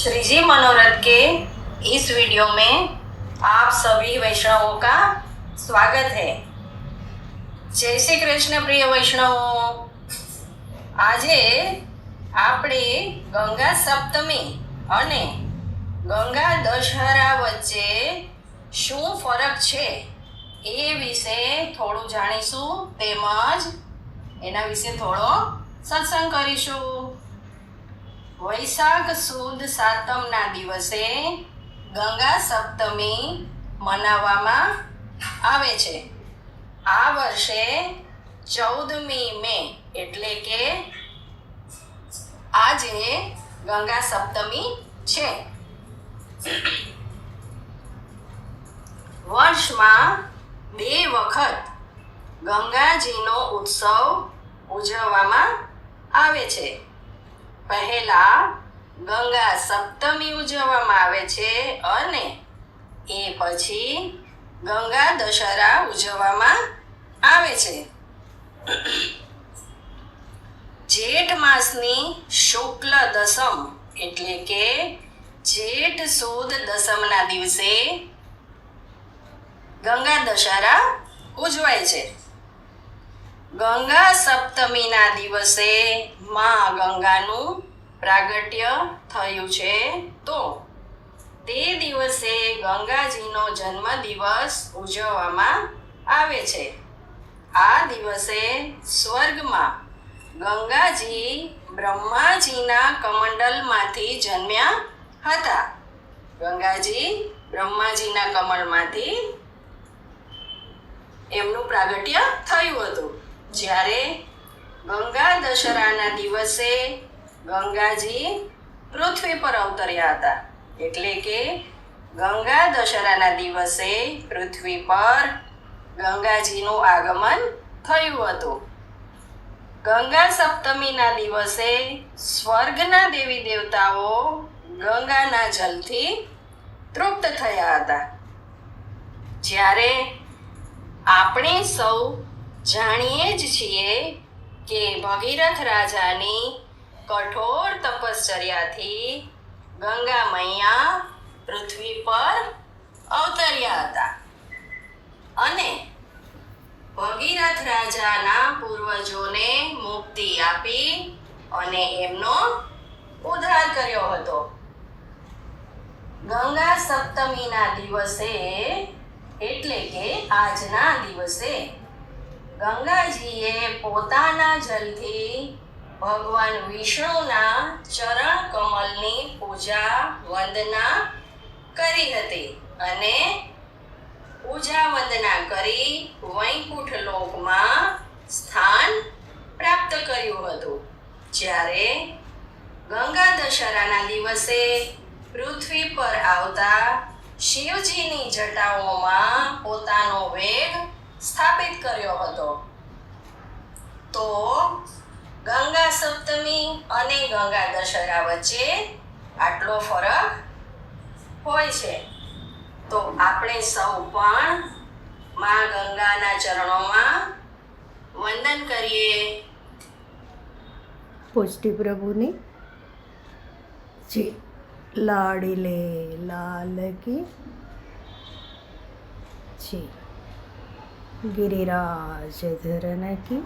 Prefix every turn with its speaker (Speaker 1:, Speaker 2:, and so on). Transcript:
Speaker 1: श्री जी मनोरथ के इस वीडियो में आप सभी वैष्णवों का स्वागत है જય શ્રી કૃષ્ણ પ્રિય વૈષ્ણવો આજે આપણે ગંગા સપ્તમી અને ગંગા દશહરા વચ્ચે શું ફરક છે એ વિશે થોડું જાણીશું તેમજ એના વિશે થોડો સત્સંગ કરીશું વૈશાખ સુદ સાતમના દિવસે ગંગા સપ્તમી મનાવવામાં આવે છે. આ વર્ષે ચૌદમી મે એટલે કે આજે ગંગા સપ્તમી છે. વર્ષમાં બે વખત ગંગાજીનો ઉત્સવ ઉજવવામાં આવે છે. પહેલા ગંગા સપ્તમી ઉજવવામાં આવે છે અને એ પછી ગંગા દશહરા ઉજવવામાં આવે છે. જેઠ માસની શુક્લ દસમ એટલે કે જેઠ સુદ દસમના દિવસે ગંગા દશહરા ઉજવાય છે. ગંગા સપ્તમીના દિવસે માં ગંગાનું પ્રાગટ્ય થયું છે. તો તે દિવસે ગંગાજીનો જન્મદિવસ ઉજવવામાં આવે છે. આ દિવસે સ્વર્ગમાં ગંગાજી બ્રહ્માજીના કમંડલમાંથી જન્મ્યા હતા. ગંગાજી બ્રહ્માજીના કમળમાંથી એમનું પ્રાગટ્ય થયું હતું. જ્યારે ગંગા દશરાના દિવસે ગંગાજી પૃથ્વી પર અવતર્યા હતા. એટલે કે ગંગા દશરાના દિવસે પૃથ્વી પર ગંગાજીનું આગમન થયું હતું. ગંગા સપ્તમીના દિવસે સ્વર્ગના દેવી દેવતાઓ ગંગાના જલથી તૃપ્ત થયા હતા. જ્યારે આપણે સૌ જાણીએ જ છીએ કે ભગીરથ રાજાની કઠોર તપશ્ચર્યાથી ગંગા મૈયા પૃથ્વી પર અવતર્યા હતા. અને ભગીરથ રાજાના પૂર્વજોને મુક્તિ આપી અને એમનો ઉદ્ધાર કર્યો હતો. ગંગા સપ્તમીના દિવસે એટલે કે આજના દિવસે ગંગાજીએ પોતાના જલથી ભગવાન વિષ્ણુના ચરણ કમલની પૂજા વંદના કરી હતી અને પૂજા વંદના કરી વૈકુંઠ લોકમાં સ્થાન પ્રાપ્ત કર્યું હતું. જ્યારે ગંગા દશરાના દિવસે પૃથ્વી પર આવતા શિવજીની જટાઓમાં પોતાનો વેગ સ્થાપિત કર્યો હતો. તો ગંગા સપ્તમી અને ગંગા દશહરા વચ્ચે આટલો ફરક હોય છે. તો આપણે સૌ પણ માં ગંગાના ચરણોમાં વંદન કરીએ.
Speaker 2: પુષ્ટિ પ્રભુની જી લાડીલે લાલ કી જી ગિરિરાજ ધરન કી